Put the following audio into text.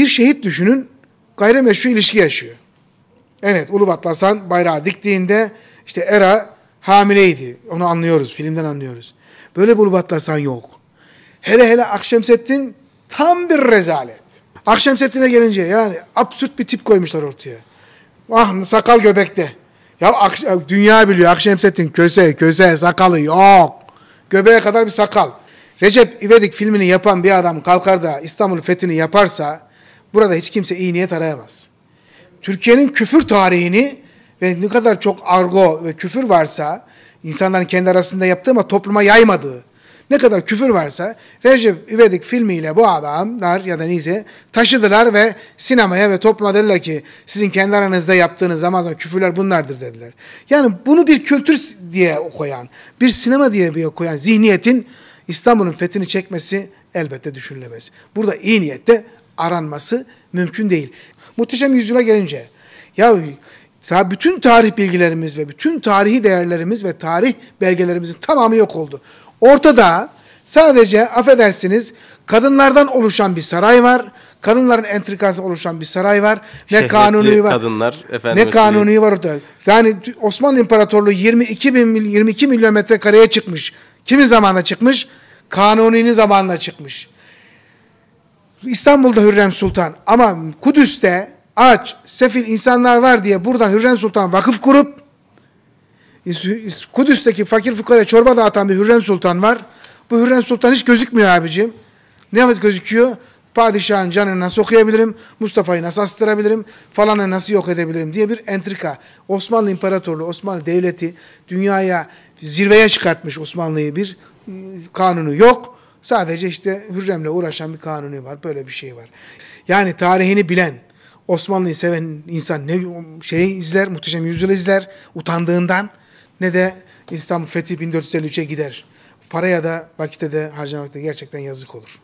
Bir şehit düşünün gayrimeşru ilişki yaşıyor. Evet Ulubatlı Hasan bayrağı diktiğinde işte Era hamileydi. Onu anlıyoruz, filmden anlıyoruz. Böyle bir Ulubatlı Hasan yok. Hele hele Akşemseddin tam bir rezalet. Akşemseddin'e gelince yani absürt bir tip koymuşlar ortaya. Ah sakal göbekte. Ya dünya biliyor Akşemseddin köse köse sakalı yok. Göbeğe kadar bir sakal. Recep İvedik filmini yapan bir adam kalkar da İstanbul fethini yaparsa burada hiç kimse iyi niyet arayamaz. Türkiye'nin küfür tarihini ve ne kadar çok argo ve küfür varsa insanların kendi arasında yaptığı ama topluma yaymadığı ne kadar küfür varsa Recep İvedik filmiyle bu adamlar ya da neyse taşıdılar ve sinemaya ve topluma dediler ki sizin kendi aranızda yaptığınız zaman zaman küfürler bunlardır dediler. Yani bunu bir kültür diye koyan, bir sinema diye bir koyan zihniyetin İstanbul'un fethini çekmesi elbette düşünülemez. Burada iyi niyette aranması mümkün değil. Muhteşem Yüzyıl'a gelince ya bütün tarih bilgilerimiz ve bütün tarihi değerlerimiz ve tarih belgelerimizin tamamı yok oldu. Ortada sadece affedersiniz kadınlardan oluşan bir saray var. Kadınların entrikası oluşan bir saray var. Ne Şehvetli kanuni var. kadınlar, efendim ne kanuni var orada. Yani Osmanlı İmparatorluğu 22 bin, mil- 22 milyon metrekareye çıkmış. Kimin zamanında çıkmış? Kanuni'nin zamanında çıkmış. İstanbul'da Hürrem Sultan ama Kudüs'te aç, sefil insanlar var diye buradan Hürrem Sultan vakıf kurup Kudüs'teki fakir fukaraya çorba dağıtan bir Hürrem Sultan var. Bu Hürrem Sultan hiç gözükmüyor abicim. Ne vakit gözüküyor? Padişahın canını nasıl okuyabilirim? Mustafa'yı nasıl astırabilirim? Falanı nasıl yok edebilirim diye bir entrika. Osmanlı İmparatorluğu, Osmanlı Devleti dünyaya zirveye çıkartmış Osmanlı'yı bir e, kanunu yok. Sadece işte Hürrem'le uğraşan bir kanunu var. Böyle bir şey var. Yani tarihini bilen, Osmanlı'yı seven insan ne şeyi izler, muhteşem yüzyılı izler utandığından ne de İstanbul Fethi 1453'e gider. Paraya da vakite de harcamakta gerçekten yazık olur.